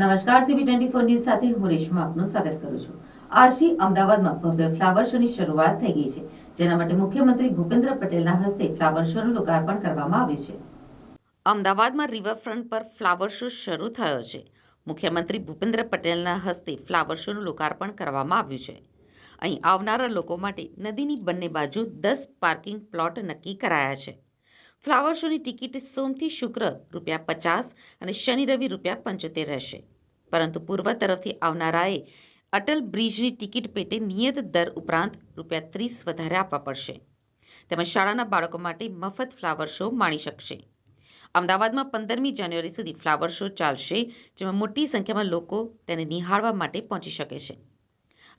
નમસ્કાર CB twenty four news સાથે હું રેશમા આપનું સ્વાગત કરું છું. આરસી અમદાવાદમાં ભવ્ય ફ્લાવર શોની શરૂઆત થઈ ગઈ છે, જેના માટે મુખ્યમંત્રી ભૂપેન્દ્ર પટેલના હસ્તે ફ્લાવર શોનું લોકાર્પણ કરવામાં આવ્યું છે. અમદાવાદમાં રિવરફ્રન્ટ પર ફ્લાવર શો શરૂ થયો છે. મુખ્યમંત્રી ભૂપેન્દ્ર પટેલના હસ્તે ફ્લાવર શોનું લોકાર્પણ કરવામાં આવ્યું છે. અહીં આવનારા લોકો માટે નદીની બંને બાજુ દસ પાર્કિંગ પ્લોટ નક્કી કરાયા છે. ફ્લાવર શોની ટિકિટ સોમથી શુક્ર રૂપિયા પચાસ અને શનિ રવિ રૂપિયા પંચોતેર રહેશે. પરંતુ પૂર્વ તરફથી આવનારાએ અટલ બ્રિજની ટિકિટ પેટે નિયત દર ઉપરાંત રૂપિયા ત્રીસ વધારે આપવા પડશે. તેમજ શાળાના બાળકો માટે મફત ફ્લાવર શો માણી શકશે. અમદાવાદમાં પંદરમી જાન્યુઆરી સુધી ફ્લાવર શો ચાલશે, જેમાં મોટી સંખ્યામાં લોકો તેને નિહાળવા માટે પહોંચી શકે છે.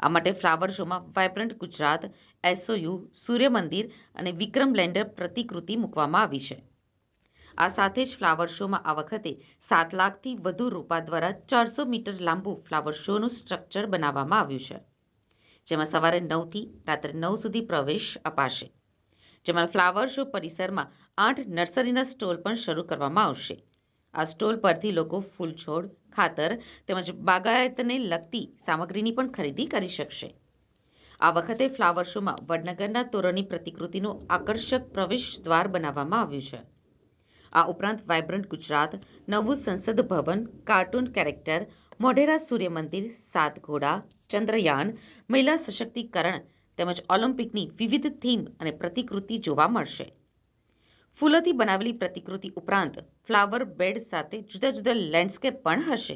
આ માટે ફ્લાવર શોમાં વાયબ્રન્ટ ગુજરાત એસઓયુ સૂર્ય મંદિર અને વિક્રમ લેન્ડર પ્રતિકૃતિ મૂકવામાં આવી છે. આ સાથે જ ફ્લાવર શોમાં આ વખતે સાત લાખથી વધુ રોપા દ્વારા ચારસો મીટર લાંબુ ફ્લાવર શોનું સ્ટ્રક્ચર બનાવવામાં આવ્યું છે, જેમાં સવારે નવથી રાત્રે નવ સુધી પ્રવેશ અપાશે, જેમાં ફ્લાવર શો પરિસરમાં આઠ નર્સરીના સ્ટોલ પણ શરૂ કરવામાં આવશે. આ સ્ટોલ પરથી લોકો ફૂલ છોડ ખાતર તેમજ બાગાયતને લગતી સામગ્રીની પણ ખરીદી કરી શકશે. આ વખતે ફ્લાવર શોમાં વડનગરના તોરણની પ્રતિકૃતિનું આકર્ષક પ્રવેશ દ્વાર બનાવવામાં આવ્યું છે. આ ઉપરાંત વાયબ્રન્ટ ગુજરાત, નવું સંસદ ભવન, કાર્ટૂન કેરેક્ટર, મોઢેરા સૂર્ય મંદિર સાત ઘોડા, ચંદ્રયાન, મહિલા સશક્તિકરણ તેમજ ઓલિમ્પિકની વિવિધ થીમ અને પ્રતિકૃતિ જોવા મળશે. ફૂલોથી બનાવેલી પ્રતિકૃતિ ઉપરાંત ફ્લાવર બેડ સાથે જુદા જુદા લેન્ડસ્કેપ પણ હશે.